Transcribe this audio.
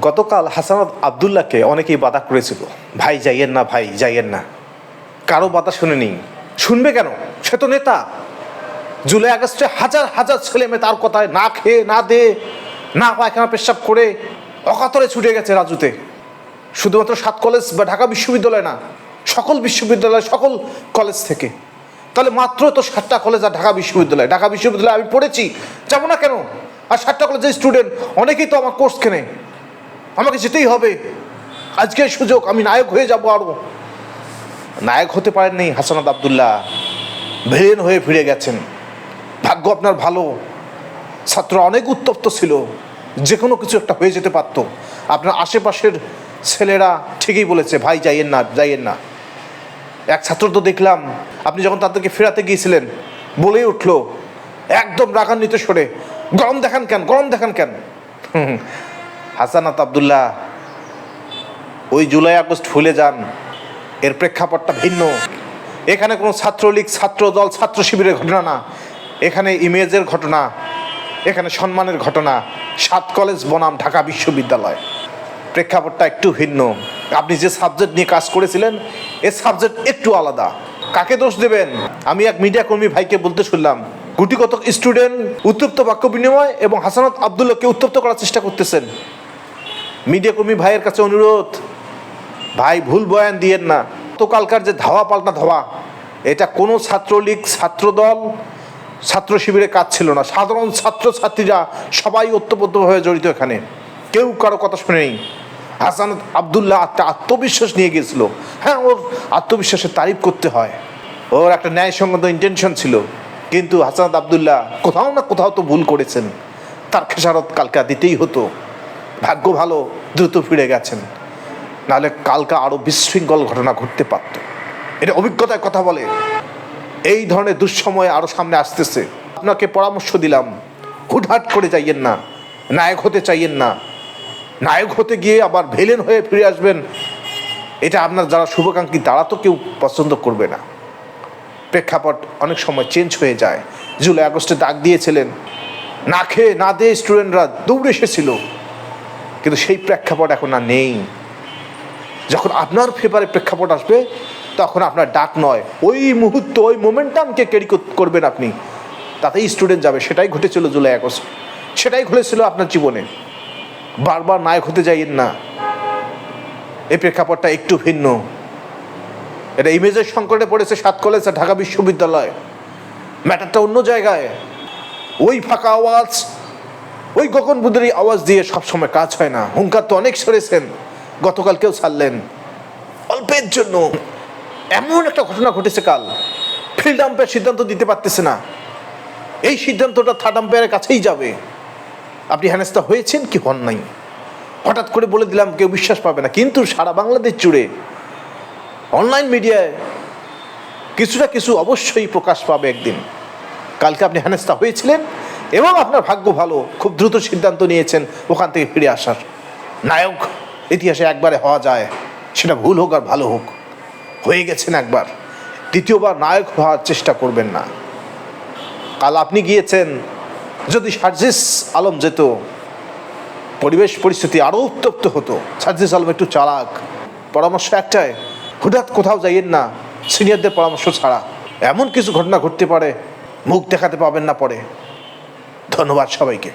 গতকাল হাসানাত আবদুল্লাহকে অনেকেই বাধা করেছিল। ভাই, যাইয়েন না, ভাই, যাইয়েন না। কারও বাধা শুনেনি। শুনবে কেন? সে তো নেতা। জুলাই আগস্টে হাজার হাজার ছেলে মেয়ে তার কথায় না খেয়ে, না দে, না পায়খানা পেশাব করে অকাতরে ছুটে গেছে রাজুতে। শুধুমাত্র সাত কলেজ বা ঢাকা বিশ্ববিদ্যালয় না, সকল বিশ্ববিদ্যালয়, সকল কলেজ থেকে। তাহলে মাত্র তো সাতটা কলেজ আর ঢাকা বিশ্ববিদ্যালয়। ঢাকা বিশ্ববিদ্যালয়ে আমি পড়েছি, যাব না কেন? আর সাতটা কলেজের স্টুডেন্ট অনেকেই তো আমার কোর্স কেনে। আমাকে যেতেই হবে। আজকে সুযোগ, আমি নায়ক হয়ে যাব আরও। নায়ক হতে পারেননি হাসানাত আবদুল্লাহ। ভেলেন হয়ে ফিরে গেছেন। ভাগ্য আপনার ভালো। ছাত্র অনেক উত্তপ্ত ছিল। যে কোনো কিছু একটা হয়ে যেতে পারতো। আপনার আশেপাশের ছেলেরা ঠিকই বলেছে, ভাই, যাইয়েন না যাইয়েন না। এক ছাত্র তো দেখলাম, আপনি যখন তাদেরকে ফেরাতে গিয়েছিলেন, বলেই উঠল, একদম রাগান্বিত সরে গরম দেখান কেন, গরম দেখান কেন? হাসানাত আবদুল্লাহ, ওই জুলাই আগস্ট ভুলে যান। এর প্রেক্ষাপটটা ভিন্ন। এখানে কোনো ছাত্রলীগ ছাত্র দল ছাত্র শিবিরের ঘটনা না। এখানে ইমেজের ঘটনা, এখানে সম্মানের ঘটনা। সাত কলেজ বনাম ঢাকা বিশ্ববিদ্যালয়। প্রেক্ষাপটটা একটু ভিন্ন। আপনি যে সাবজেক্ট নিয়ে কাজ করেছিলেন, এ সাবজেক্ট একটু আলাদা। কাকে দোষ দেবেন? আমি এক মিডিয়া কর্মী ভাইকে বলতে শুনলাম গুটিগত স্টুডেন্ট উত্তপ্ত বাক্য বিনিময় এবং হাসানাত আবদুল্লাহকে উত্তপ্ত করার চেষ্টা করতেছেন। মিডিয়া কর্মী ভাইয়ের কাছে অনুরোধ, ভাই ভুল বয়ান দিয়েন না। গতকালকার যে ধাওয়া পাল্টা ধাওয়া, এটা কোনো ছাত্রলীগ, ছাত্রদল, ছাত্র শিবিরে কাজ ছিল না। সাধারণ ছাত্র ছাত্রীরা সবাই ওতপ্রোতভাবে জড়িত এখানে। কেউ কারও কথা শুনেনি হাসান আবদুল্লাহ একটা আত্মবিশ্বাস নিয়ে গিয়েছিল। হ্যাঁ ওর আত্মবিশ্বাসের তারিফ করতে হয়। ওর একটা ন্যায়সঙ্গত ইন্টেনশন ছিল। কিন্তু হাসান আবদুল্লাহ কোথাও না কোথাও তো ভুল করেছেন। তার খেসারত কালকা দিতেই হতো। ভাগ্য ভালো। দ্রুত ফিরে গেছেন। নাহলে কালকে আরও বিশৃঙ্খল ঘটনা ঘটতে পারত। এটা অভিজ্ঞতায় কথা বলে। এই ধরনের দুঃসময় আরও সামনে আসতেছে। আপনাকে পরামর্শ দিলাম। হুটহাট করে যাইয়েন না। নায়ক হতে চাইয়েন না। নায়ক হতে গিয়ে আবার ভেলেন হয়ে ফিরে আসবেন। এটা আপনার যারা শুভাকাঙ্ক্ষী, তারা তো কেউ পছন্দ করবে না। প্রেক্ষাপট অনেক সময় চেঞ্জ হয়ে যায়। জুলাই আগস্টে ডাক দিয়েছিলেন। না খেয়ে, না দিয়ে স্টুডেন্টরা দৌড়ে এসেছিল। কিন্তু সেই প্রেক্ষাপট এখন আর নেই। যখন আপনার ফেভারে প্রেক্ষাপট আসবে, তখন আপনার ডাক নয়। ওই মুহূর্ত, ওই মোমেন্টামকে ক্যারি করবেন আপনি। তাতেই স্টুডেন্ট যাবে। সেটাই ঘটেছিল জুলাই আগস্ট। সেটাই ঘটেছিল আপনার জীবনে। বারবার নায়ক হতে যাইয়েন না। এই প্রেক্ষাপটটা একটু ভিন্ন। এটা ইমেজের সংকটে পড়েছে সাত কলেজ, ঢাকা বিশ্ববিদ্যালয়। ম্যাটারটা অন্য জায়গায়। ওই ফাঁকা আওয়াজ ওই গগন বুদ্ধেরই আওয়াজ দিয়ে সবসময় কাজ হয় না। হুঙ্কার তো অনেক সরেছেন। গতকাল কেউ ছাড়লেন। অল্পের জন্য। এমন একটা ঘটনা ঘটেছে কাল। ফিল্ড আম্পায়ার সিদ্ধান্ত দিতে পারতেছে না। এই সিদ্ধান্তটা থার্ড আম্পায়ারের কাছেই যাবে। আপনি হেনস্থা হয়েছেন কি হন নাই? হঠাৎ করে বলে দিলাম, কেউ বিশ্বাস পাবে না। কিন্তু সারা বাংলাদেশ জুড়ে অনলাইন মিডিয়ায় কিছুটা কিছু অবশ্যই প্রকাশ পাবে একদিন। কালকে আপনি হেনস্থা হয়েছিলেন এবং আপনার ভাগ্য ভালো, খুব দ্রুত সিদ্ধান্ত নিয়েছেন ওখান থেকে ফিরে আসার। নায়ক, ইতিহাসে একবারে হওয়া যায়, সেটা ভুল হোক আর ভালো হোক। হয়ে গেছেন একবার, দ্বিতীয়বার নায়ক হওয়ার চেষ্টা করবেন না। কাল আপনি গিয়েছেন, যদি সার্জিস আলম যেত, পরিবেশ পরিস্থিতি আরও উত্তপ্ত হতো। সার্জিস আলম একটু চালাক, পরামর্শ একটাই, হঠাৎ কোথাও যাইয়েন না, সিনিয়রদের পরামর্শ ছাড়া। এমন কিছু ঘটনা ঘটতে পারে, মুখ দেখাতে পাবেন না পরে। ধন্যবাদ সবাইকে।